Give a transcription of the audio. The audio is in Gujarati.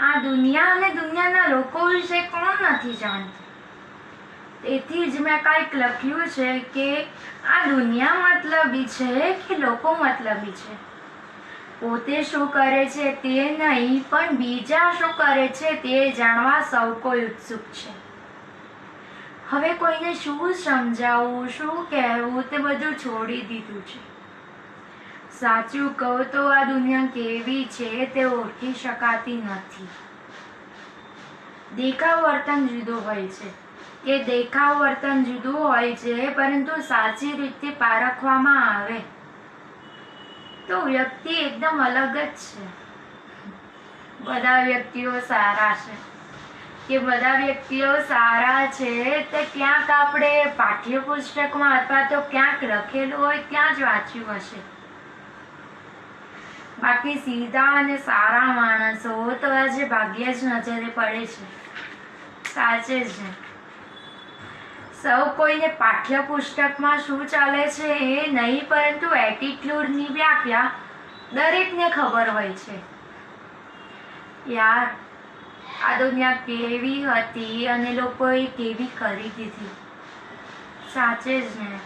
આ દુનિયા અને દુનિયાના લોકો વિશે કોણ નથી જાણતું? તેથી જ મેં કંઈક લખ્યું છે કે આ દુનિયા મતલબી છે કે લોકો મતલબી છે? પોતે શું કરે છે તે નહીં, પણ બીજા શું કરે છે તે જાણવા સૌ કોઈ ઉત્સુક છે. હવે કોઈને શું સમજાવવું શું કહેવું તે બધું છોડી દીધું છે. સાચું કહું તો આ દુનિયા કેવી છે તે ઓળખી શકાતી નથી. દેખાવ વર્તન જુદું હોય છે. કે દેખાવ વર્તન જુદું હોય છે, પરંતુ સાચી રીતે પારખવામાં આવે. તો વ્યક્તિ એકદમ અલગ જ છે. બધા વ્યક્તિઓ સારા છે. કે બધા વ્યક્તિઓ સારા છે તે ક્યાંક આપણે પાઠ્યપુસ્તકમાં અથવા તો ક્યાંક લખેલું હોય ત્યાં જ વાંચ્યું હશે. બાકી સીધા અને સારા માણસો તો આજે ભાગ્યે જ નજરે પડે છે. સાચે છે સૌ કોઈને પાઠ્યપુસ્તકમાં શું ચાલે છે એ નહીં, પરંતુ એટીટ્યુડની વ્યાખ્યા દરેકને ખબર હોય છે. યાર, આ દુનિયા કેવી હતી અને લોકોએ કેવી કરી દીધી સાચે જ ને.